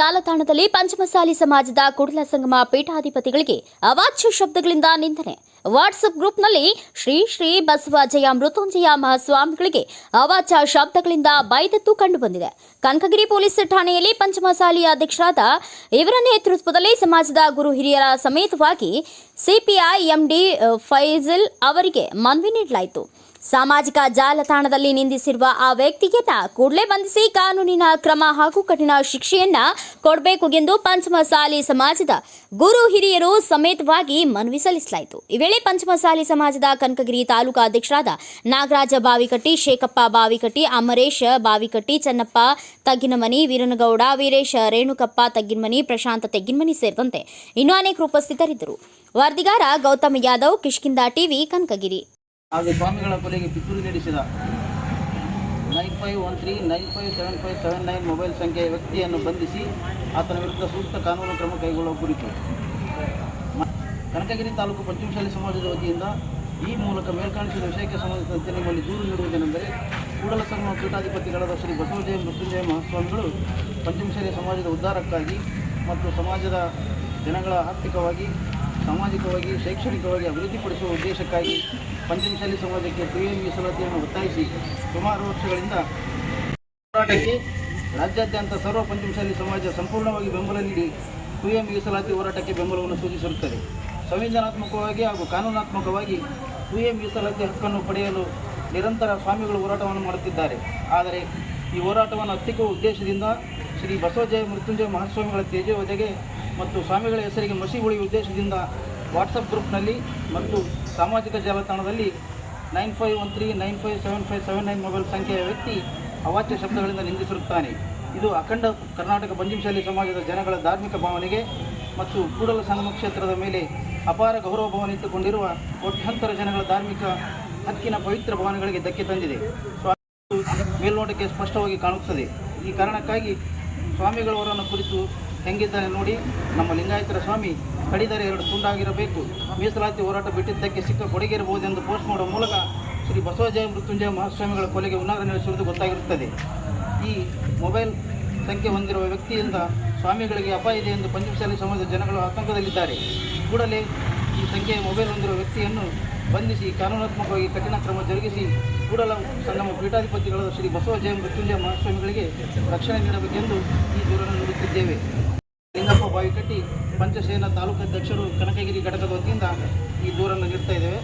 ಜಾಲತಾಣದಲ್ಲಿ ಪಂಚಮಸಾಲಿ ಸಮಾಜದ ಕುಡಲ ಸಂಗಮ ಪೀಠಾಧಿಪತಿಗಳಿಗೆ ಅವಾಚ್ಯ ಶಬ್ದಗಳಿಂದ ನಿಂದನೆ. ವಾಟ್ಸಪ್ ಗ್ರೂಪ್ನಲ್ಲಿ ಶ್ರೀ ಶ್ರೀ ಬಸವಜಯ ಮೃತ್ಯುಂಜಯ ಮಹಾಸ್ವಾಮಿಗಳಿಗೆ ಅವಾಚ್ಯ ಶಬ್ದಗಳಿಂದ ಬೈದತ್ತು ಕಂಡುಬಂದಿದೆ. ಕನಕಗಿರಿ ಪೊಲೀಸ್ ಠಾಣೆಯಲ್ಲಿ ಪಂಚಮಸಾಲಿ ಅಧ್ಯಕ್ಷರಾದ ಇವರ ನೇತೃತ್ವದಲ್ಲಿ ಸಮಾಜದ ಗುರು ಹಿರಿಯರ ಸಮೇತವಾಗಿ ಸಿಪಿಐ ಎಂಡಿ ಫೈಜಲ್ ಅವರಿಗೆ ಮನವಿ ನೀಡಲಾಯಿತು. ಸಾಮಾಜಿಕ ಜಾಲತಾಣದಲ್ಲಿ ನಿಂದಿಸಿರುವ ಆ ವ್ಯಕ್ತಿಯನ್ನ ಕೂಡಲೇ ಬಂಧಿಸಿ ಕಾನೂನಿನ ಕ್ರಮ ಹಾಗೂ ಕಠಿಣ ಶಿಕ್ಷೆಯನ್ನ ಕೊಡಬೇಕು ಎಂದು ಪಂಚಮಸಾಲಿ ಸಮಾಜದ ಗುರು ಹಿರಿಯರು ಸಮೇತವಾಗಿ ಮನವಿ ಸಲ್ಲಿಸಲಾಯಿತು. ಈ ವೇಳೆ ಪಂಚಮಸಾಲಿ ಸಮಾಜದ ಕನಕಗಿರಿ ತಾಲೂಕಾ ಅಧ್ಯಕ್ಷರಾದ ನಾಗರಾಜ ಬಾವಿಕಟ್ಟಿ, ಶೇಖಪ್ಪ ಬಾವಿಕಟ್ಟಿ, ಅಮರೇಶ್ ಬಾವಿಕಟ್ಟಿ, ಚನ್ನಪ್ಪ ತಗ್ಗಿನಮನಿ, ವೀರನಗೌಡ, ವೀರೇಶ್ ರೇಣುಕಪ್ಪ ತಗ್ಗಿನಮನಿ, ಪ್ರಶಾಂತ ತೆಗ್ಗಿನಮನಿ ಸೇರಿದಂತೆ ಇನ್ನೂ ಅನೇಕರು ಉಪಸ್ಥಿತರಿದ್ದರು. ವರದಿಗಾರ ಗೌತಮ್ ಯಾದವ್ ಕಿಷ್ಕಿಂದ ಟಿವಿ, ಕನಕಗಿರಿ. ಹಾಗೂ ಸ್ವಾಮಿಗಳ ಕೊಲೆಗೆ ಪಿತೂರಿ ನಡೆಸಿದ nine five one three, nine five seven five seven nine mobile ಸಂಖ್ಯೆಯ ವ್ಯಕ್ತಿಯನ್ನು ಬಂಧಿಸಿ ಆತನ ವಿರುದ್ಧ ಸೂಕ್ತ ಕಾನೂನು ಕ್ರಮ ಕೈಗೊಳ್ಳುವ ಕುರಿತು. ಕನಕಗಿರಿ ತಾಲೂಕು ಪಂಚಮಶಾಲಿ ಸಮಾಜದ ವತಿಯಿಂದ ಈ ಮೂಲಕ ಮೇಲ್ಕಾಣಿಸಿದ ವಿಷಯಕ್ಕೆ ಸಂಬಂಧಿಸಿದಂತೆ ನಿಮ್ಮಲ್ಲಿ ದೂರು ನೀಡುವುದೇನೆಂದರೆ ಕೂಡಲ ಸಂಗಮ ಪೀಠಾಧಿಪತಿಗಳಾದ ಶ್ರೀ ಬಸವಜಯ ಮೃತ್ಯುಂಜಯ ಮಹಾಸ್ವಾಮಿಗಳು ಪಂಚಮಶಾಲಿ ಸಮಾಜದ ಉದ್ಧಾರಕ್ಕಾಗಿ ಮತ್ತು ಸಮಾಜದ ಜನಗಳ ಆರ್ಥಿಕವಾಗಿ, ಸಾಮಾಜಿಕವಾಗಿ, ಶೈಕ್ಷಣಿಕವಾಗಿ ಅಭಿವೃದ್ಧಿಪಡಿಸುವ ಉದ್ದೇಶಕ್ಕಾಗಿ ಪಂಚಮಶಾಲಿ ಸಮಾಜಕ್ಕೆ ಪ್ರಿಯ ಮೀಸಲಾತಿಯನ್ನು ಒತ್ತಾಯಿಸಿ ಸುಮಾರು ವರ್ಷಗಳಿಂದ ಹೋರಾಟಕ್ಕೆ ರಾಜ್ಯಾದ್ಯಂತ ಸರ್ವ ಪಂಚಮಶಾಲಿ ಸಮಾಜ ಸಂಪೂರ್ಣವಾಗಿ ಬೆಂಬಲ ನೀಡಿ ಪಿಎಂ ಮೀಸಲಾತಿ ಹೋರಾಟಕ್ಕೆ ಬೆಂಬಲವನ್ನು ಸೂಚಿಸಿರುತ್ತದೆ. ಸಂವಿಧಾನಾತ್ಮಕವಾಗಿ ಹಾಗೂ ಕಾನೂನಾತ್ಮಕವಾಗಿ ಪಿಎಂ ಮೀಸಲಾತಿ ಹಕ್ಕನ್ನು ಪಡೆಯಲು ನಿರಂತರ ಸ್ವಾಮಿಗಳು ಹೋರಾಟವನ್ನು ಮಾಡುತ್ತಿದ್ದಾರೆ. ಆದರೆ ಈ ಹೋರಾಟವನ್ನು ಹತ್ತಿಕ್ಕುವ ಉದ್ದೇಶದಿಂದ ಶ್ರೀ ಬಸವಜಯ ಮೃತ್ಯುಂಜಯ ಮಹಾಸ್ವಾಮಿಗಳ ತೇಜೋವಧೆಗೆ ಮತ್ತು ಸ್ವಾಮಿಗಳ ಹೆಸರಿಗೆ ಮಸಿ ಉಳಿಯುವ ಉದ್ದೇಶದಿಂದ ವಾಟ್ಸಪ್ ಗ್ರೂಪ್ನಲ್ಲಿ ಮತ್ತು ಸಾಮಾಜಿಕ ಜಾಲತಾಣದಲ್ಲಿ nine five one three nine five seven five seven nine mobile ಸಂಖ್ಯೆಯ ವ್ಯಕ್ತಿ ಅವಾಚ್ಯ ಶಬ್ದಗಳಿಂದ ನಿಂದಿಸಿರುತ್ತಾನೆ ಇದು ಅಖಂಡ ಕರ್ನಾಟಕ ಪಂಚಮಶಾಲಿ ಸಮಾಜದ ಜನಗಳ ಧಾರ್ಮಿಕ ಭಾವನೆಗೆ ಮತ್ತು ಕೂಡಲ ಸಂಗಮ ಕ್ಷೇತ್ರದ ಮೇಲೆ ಅಪಾರ ಗೌರವ ಭಾವನೆ ಇಟ್ಟುಕೊಂಡಿರುವ ಕೋಟ್ಯಾಂತರ ಜನಗಳ ಧಾರ್ಮಿಕ ಹಕ್ಕಿನ ಪವಿತ್ರ ಭಾವನೆಗಳಿಗೆ ಧಕ್ಕೆ ತಂದಿದೆ. ಮೇಲ್ನೋಟಕ್ಕೆ ಸ್ಪಷ್ಟವಾಗಿ ಕಾಣುತ್ತದೆ. ಈ ಕಾರಣಕ್ಕಾಗಿ ಸ್ವಾಮಿಗಳವರನ್ನು ಕುರಿತು ಹೆಂಗಿದ್ದಾನೆ ನೋಡಿ, ನಮ್ಮ ಲಿಂಗಾಯತರ ಸ್ವಾಮಿ ಕಡಿದರೆ ಎರಡು ತುಂಡಾಗಿರಬೇಕು. ಮೀಸಲಾತಿ ಹೋರಾಟ ಬಿಟ್ಟಿದ್ದಕ್ಕೆ ಸಿಕ್ಕ ಕೊಡುಗೆ ಇರಬಹುದೆಂದು ಪೋಸ್ಟ್ ಮಾಡುವ ಮೂಲಕ ಶ್ರೀ ಬಸವಜಯ ಮೃತ್ಯುಂಜಯ ಮಹಾಸ್ವಾಮಿಗಳ ಕೊಲೆಗೆ ಉನ್ನತ ನಡೆಸುವುದು ಗೊತ್ತಾಗಿರುತ್ತದೆ. ಈ ಮೊಬೈಲ್ ಸಂಖ್ಯೆ ಹೊಂದಿರುವ ವ್ಯಕ್ತಿಯಿಂದ ಸ್ವಾಮಿಗಳಿಗೆ ಅಪಾಯ ಇದೆ ಎಂದು ಪಂಚಮಶಾಲಿ ಸಮಾಜದ ಜನಗಳು ಆತಂಕದಲ್ಲಿದ್ದಾರೆ. ಕೂಡಲೇ ಈ ಸಂಖ್ಯೆಯ ಮೊಬೈಲ್ ಹೊಂದಿರುವ ವ್ಯಕ್ತಿಯನ್ನು ಬಂಧಿಸಿ ಕಾನೂನಾತ್ಮಕವಾಗಿ ಕಠಿಣ ಕ್ರಮ ಜರುಗಿಸಿ ಕೂಡಲ ಸಂಗಮ ಪೀಠಾಧಿಪತಿಗಳಾದ ಶ್ರೀ ಬಸವಜಯ ಮೃತ್ಯುಂಜಯ ಮಹಾಸ್ವಾಮಿಗಳಿಗೆ ರಕ್ಷಣೆ ನೀಡಬೇಕೆಂದು ಈ ದೂರನ್ನು ನೀಡುತ್ತಿದ್ದೇವೆ. ಲಿಂಗಪ್ಪ ಬಾವಿಕಟ್ಟಿ ಪಂಚಸೇನಾ ತಾಲೂಕು ಅಧ್ಯಕ್ಷರು ಕನಕಗಿರಿ ಘಟಕದ ವತಿಯಿಂದ ಈ ದೂರನ್ನು ನೀಡ್ತಾ ಇದ್ದೇವೆ.